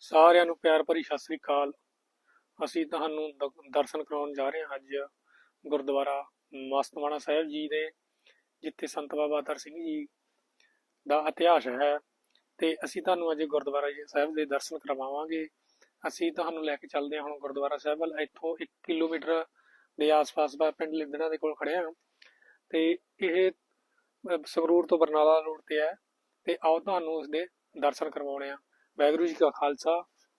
ਸਾਰਿਆਂ ਨੂੰ ਪਿਆਰ ਭਰੀ ਸਤਿ ਸ੍ਰੀ ਅਕਾਲ। ਅਸੀਂ ਤੁਹਾਨੂੰ ਦ- ਦਰਸ਼ਨ ਕਰਾਉਣ ਜਾ ਰਹੇ ਹਾਂ ਅੱਜ ਗੁਰਦੁਆਰਾ ਮਸਤਵਾਣਾ ਸਾਹਿਬ ਜੀ ਦੇ ਜਿੱਥੇ ਸੰਤ ਬਾਬਾ ਅਤਰ ਸਿੰਘ ਜੀ ਦਾ ਇਤਿਹਾਸ ਹੈ। ਤੇ ਅਸੀਂ ਤੁਹਾਨੂੰ ਅੱਜ ਗੁਰਦੁਆਰਾ ਜੀ ਸਾਹਿਬ ਦੇ ਦਰਸ਼ਨ ਕਰਵਾਵਾਂਗੇ। ਅਸੀਂ ਤੁਹਾਨੂੰ ਲੈ ਕੇ ਚੱਲਦੇ ਹਾਂ ਹੁਣ ਗੁਰਦੁਆਰਾ ਸਾਹਿਬ ਵੱਲ। ਇੱਥੋਂ 1 ਕਿਲੋਮੀਟਰ ਦੇ ਆਸ-ਪਾਸ ਦਾ ਪਿੰਡ ਲਿੰਦਣਾ ਦੇ ਕੋਲ ਖੜੇ ਹਾਂ। ਤੇ ਇਹ ਅਹ, ਸੰਗਰੂਰ ਤੋਂ ਬਰਨਾਲਾ ਰੋਡ ਤੇ ਹੈ। ਤੇ ਆਓ ਤੁਹਾਨੂੰ ਉਸ ਦੇ ਦਰਸ਼ਨ ਕਰਵਾਉਣੇ ਆ ਵਾਹਿਗੁਰੂ ਜੀ ਕਾ ਖਾਲਸਾ,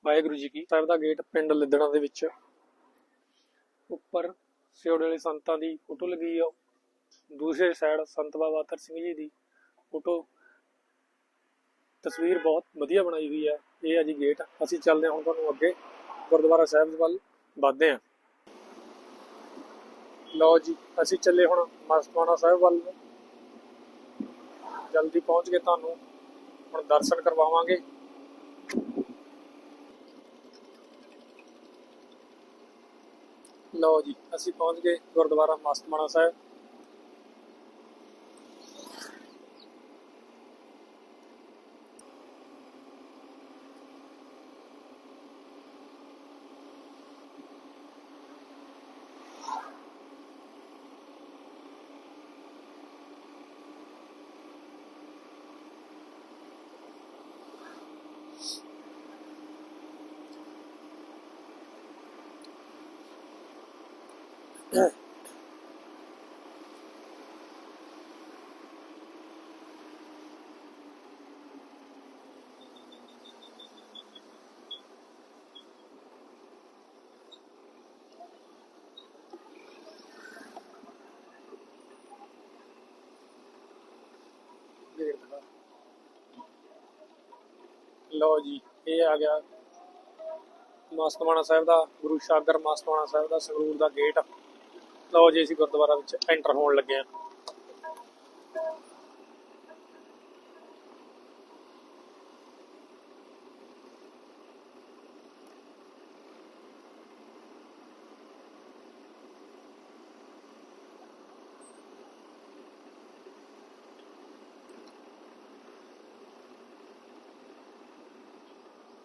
ਵਾਹਿਗੁਰੂ ਜੀ ਕੀ ਸਾਹਿਬ ਦਾ ਗੇਟ ਪਿੰਡ ਲਿੱਦਣਾ ਦੇ ਵਿੱਚ। ਉੱਪਰ ਸਿਉੜੇ ਵਾਲੇ ਸੰਤਾਂ ਦੀ ਫੋਟੋ ਲੱਗੀ ਆ। ਦੂਸਰੇ ਸਾਈਡ ਸੰਤ ਬਾਬਾ ਅਤਰ ਸਿੰਘ ਜੀ ਦੀ ਫੋਟੋ। ਤਸਵੀਰ ਬਹੁਤ ਵਧੀਆ ਬਣਾਈ ਹੋਈ ਹੈ ਇਹ ਹੈ ਜੀ ਗੇਟ। ਅਸੀਂ ਚੱਲਦੇ ਹਾਂ ਹੁਣ ਤੁਹਾਨੂੰ ਅੱਗੇ ਗੁਰਦੁਆਰਾ ਸਾਹਿਬ ਵੱਲ ਵੱਧਦੇ ਹਾਂ। ਲਓ ਜੀ, ਅਸੀਂ ਚੱਲੇ ਹੁਣ ਮਸਤਵਾਣਾ ਸਾਹਿਬ ਵੱਲ ਜਲਦੀ ਪਹੁੰਚ ਕੇ ਤੁਹਾਨੂੰ ਹੁਣ ਦਰਸ਼ਨ ਕਰਵਾਵਾਂਗੇ। ਲਓ ਜੀ ਅਸੀਂ ਪਹੁੰਚ ਗਏ ਗੁਰਦੁਆਰਾ ਮਸਤਮਾਣਾ ਸਾਹਿਬ। ਲਓ ਜੀ, ਇਹ ਆ ਗਿਆ ਮਸਤਮਾਣਾ ਸਾਹਿਬ ਦਾ, ਗੁਰੂ ਸ਼ਾਗਰ ਮਾਸਤਵਾਣਾ ਸਾਹਿਬ ਦਾ ਸੰਗਰੂਰ ਦਾ ਗੇਟ। ਲਓ ਜੀ, ਅਸੀਂ ਗੁਰਦੁਆਰਾ ਵਿੱਚ ਐਂਟਰ ਹੋਣ ਲੱਗੇ ਹਾਂ।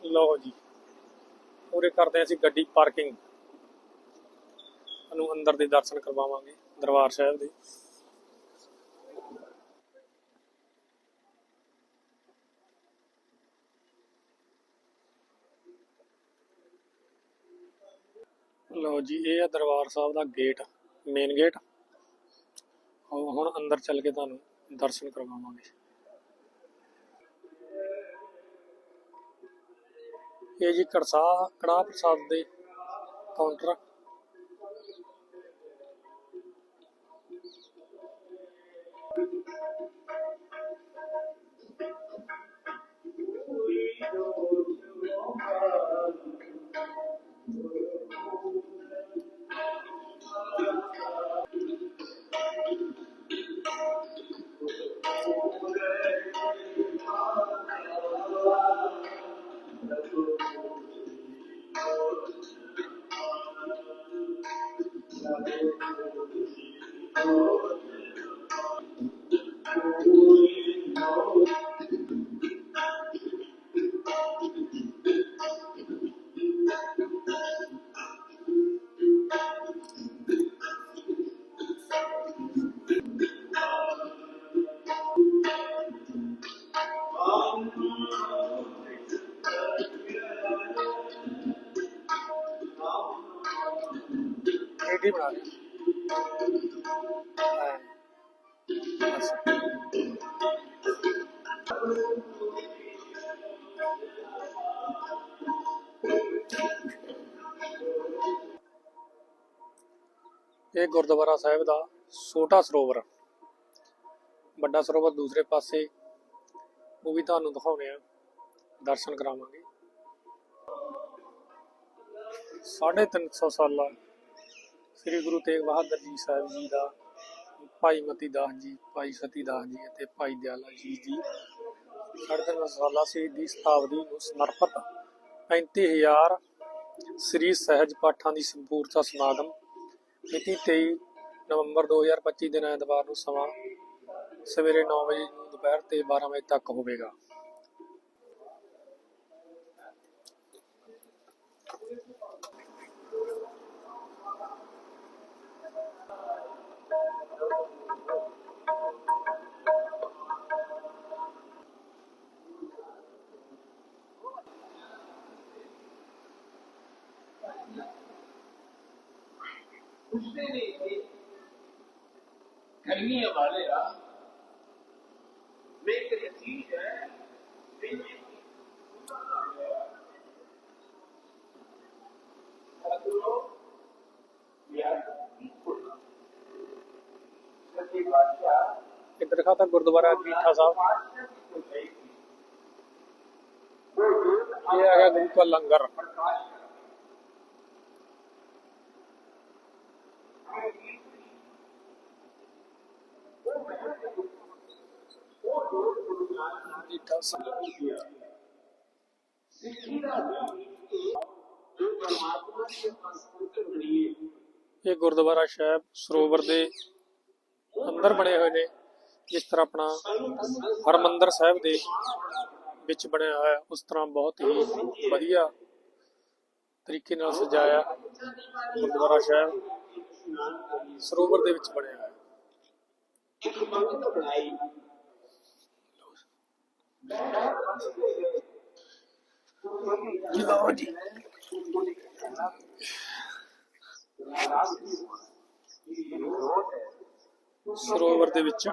ਲਓ ਜੀ, ਪੂਰੇ ਕਰਦੇ ਹਾਂ ਅਸੀਂ ਗੱਡੀ ਪਾਰਕਿੰਗ ਤੁਹਾਨੂੰ ਅੰਦਰ ਦੇ ਦਰਸ਼ਨ ਕਰਵਾਵਾਂਗੇ, ਦਰਬਾਰ ਸਾਹਿਬ ਦੇ। ਲਓ ਜੀ, ਇਹ ਹੈ ਦਰਬਾਰ ਸਾਹਿਬ ਦਾ ਗੇਟ ਮੇਨ ਗੇਟ ਹੁਣ ਅੰਦਰ ਚੱਲ ਕੇ ਤੁਹਾਨੂੰ ਦਰਸ਼ਨ ਕਰਵਾਵਾਂਗੇ। ਇਹ ਜੀ ਕੜਸਾ ਕੜਾਹ ਪ੍ਰਸਾਦ ਦੇ ਕਾਊਂਟਰ ਇਹ ਕੀ ਬਣਾ ਰਹੇ ਇਹ ਗੁਰਦੁਆਰਾ ਸਾਹਿਬ ਦਾ ਛੋਟਾ ਸਰੋਵਰ ਵੱਡਾ ਸਰੋਵਰ ਦੂਸਰੇ ਪਾਸੇ, ਉਹ ਵੀ ਤੁਹਾਨੂੰ ਦਿਖਾਉਣੇ ਆ। ਦਰਸ਼ਨ ਕਰਾਵਾਂਗੇ। 350 ਸਾਲਾਂ ਸ੍ਰੀ ਗੁਰੂ ਤੇਗ ਬਹਾਦਰ ਜੀ ਸਾਹਿਬ ਜੀ ਦਾ, ਭਾਈ ਮਤੀ ਦਾਸ ਜੀ, ਭਾਈ ਸਤੀ ਦਾਸ ਜੀ ਅਤੇ ਭਾਈ ਦਿਆਲਾ ਜੀ ਦੀ ਸਾਢੇ ਤਿੰਨ ਸਾਲਾ ਸ਼ਹੀਦੀ ਸ਼ਤਾਬਦੀ ਨੂੰ ਸਮਰਪਿਤ 35000 ਸ੍ਰੀ ਸਹਿਜ ਪਾਠਾਂ ਦੀ ਸੰਪੂਰਤਾ ਸਮਾਗਮ ਮਿਤੀ 23 ਨਵੰਬਰ 2025 ਦਿਨ ਐਤਵਾਰ ਨੂੰ ਸਮਾਂ ਸਵੇਰੇ 9 ਵਜੇ ਨੂੰ ਦੁਪਹਿਰ ਤੇ 12 ਵਜੇ ਤੱਕ ਹੋਵੇਗਾ। उसने नहीं गर्मी हमारे यहाँ में एक चीज है ਸੱਚੇ ਬਾਦਸ਼ਾਹ ਇੱਧਰ ਖਾਤਾ ਗੁਰਦੁਆਰਾ ਗੀਠਾ ਸਾਹਿਬ ਇਹ ਹੈਗਾ ਗੁਰੂ ਕਾ ਲੰਗਰ ਗੀਠਾ ਸਾਹਿਬ ਸਿੱਖੀ ਦਾ ਜੋ ਪਰਮਾਤਮਾ ਦੇ ਸੰਸਕ੍ਰਿਤ ਬਣੀਏ ਇਹ ਗੁਰਦੁਆਰਾ ਸਾਹਿਬ ਸਰੋਵਰ ਦੇ ਅੰਦਰ ਬਣੇ ਹੋਏ ਨੇ, ਜਿਸ ਤਰ੍ਹਾਂ ਆਪਣਾ ਹਰਮੰਦਰ ਸਾਹਿਬ ਦੇ ਵਿੱਚ ਬਣਿਆ ਹੋਇਆ, ਉਸ ਤਰ੍ਹਾਂ ਬਹੁਤ ਹੀ ਵਧੀਆ ਤਰੀਕੇ ਨਾਲ ਸਜਾਇਆ ਗੁਰਦੁਆਰਾ ਸਾਹਿਬ ਸਰੋਵਰ ਦੇ ਵਿੱਚ ਬਣਿਆ ਹੋਇਆ। ਇੱਕ ਮੰਗਤ ਬਣਾਈ ਲਓ ਜੀ। ਸਰੋਵਰ ਦੇ ਵਿੱਚ।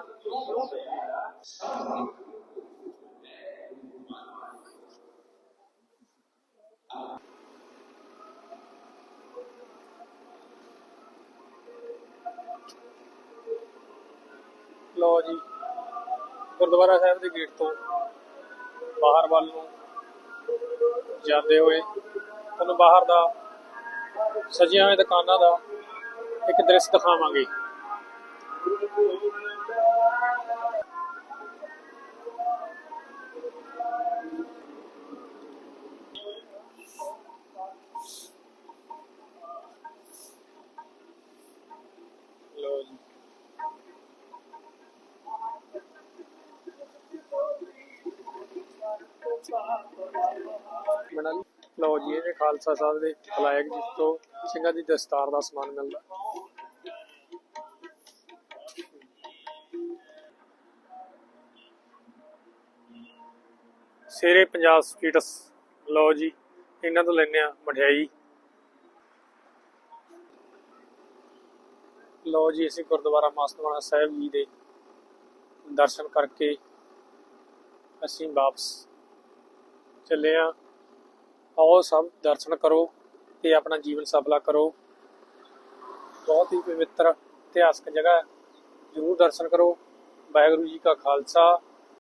ਲਓ ਜੀ, ਗੁਰਦੁਆਰਾ ਸਾਹਿਬ ਦੇ ਗੇਟ ਤੋਂ ਬਾਹਰ ਵੱਲ ਨੂੰ ਜਾਂਦੇ ਹੋਏ ਤੁਹਾਨੂੰ ਬਾਹਰ ਦਾ ਸਜੀਆਂ ਹੋਏ ਦੁਕਾਨਾਂ ਦਾ ਇੱਕ ਦ੍ਰਿਸ਼ ਦਿਖਾਵਾਂਗੇ। ਲਓ ਜੀ। ਲਓ ਜੀ, ਇਹ ਖਾਲਸਾ ਸਾਹਿਬ ਦੇ ਫਲੈਗ ਜਿਸ ਤੋਂ ਸਿੰਘਾਂ ਦੀ ਦਸਤਾਰ ਦਾ ਸਮਾਨ ਮਿਲਦਾ। ਸੇਰੇ ਪੰਜਾਬ ਸਟੇਟਸ। ਲਓ ਜੀ, ਇਹਨਾਂ ਤੋਂ ਲੈਣੇ ਆ ਮਠਿਆਈ। ਲਓ ਜੀ, ਅਸੀਂ ਗੁਰਦੁਆਰਾ ਮਾਸਤਵਾਨਾ ਸਾਹਿਬ ਜੀ ਦੇ ਦਰਸ਼ਨ ਕਰਕੇ ਅਸੀਂ ਵਾਪਸ ਚੱਲੇ ਆ ਆਓ ਸਭ ਦਰਸ਼ਨ ਕਰੋ ਤੇ ਆਪਣਾ ਜੀਵਨ ਸਫਲਾ ਕਰੋ। ਬਹੁਤ ਹੀ ਪਵਿੱਤਰ, ਇਤਿਹਾਸਕ ਜਗ੍ਹਾ ਹੈ। ਜ਼ਰੂਰ ਦਰਸ਼ਨ ਕਰੋ। ਵਾਹਿਗੁਰੂ ਜੀ ਕਾ ਖਾਲਸਾ।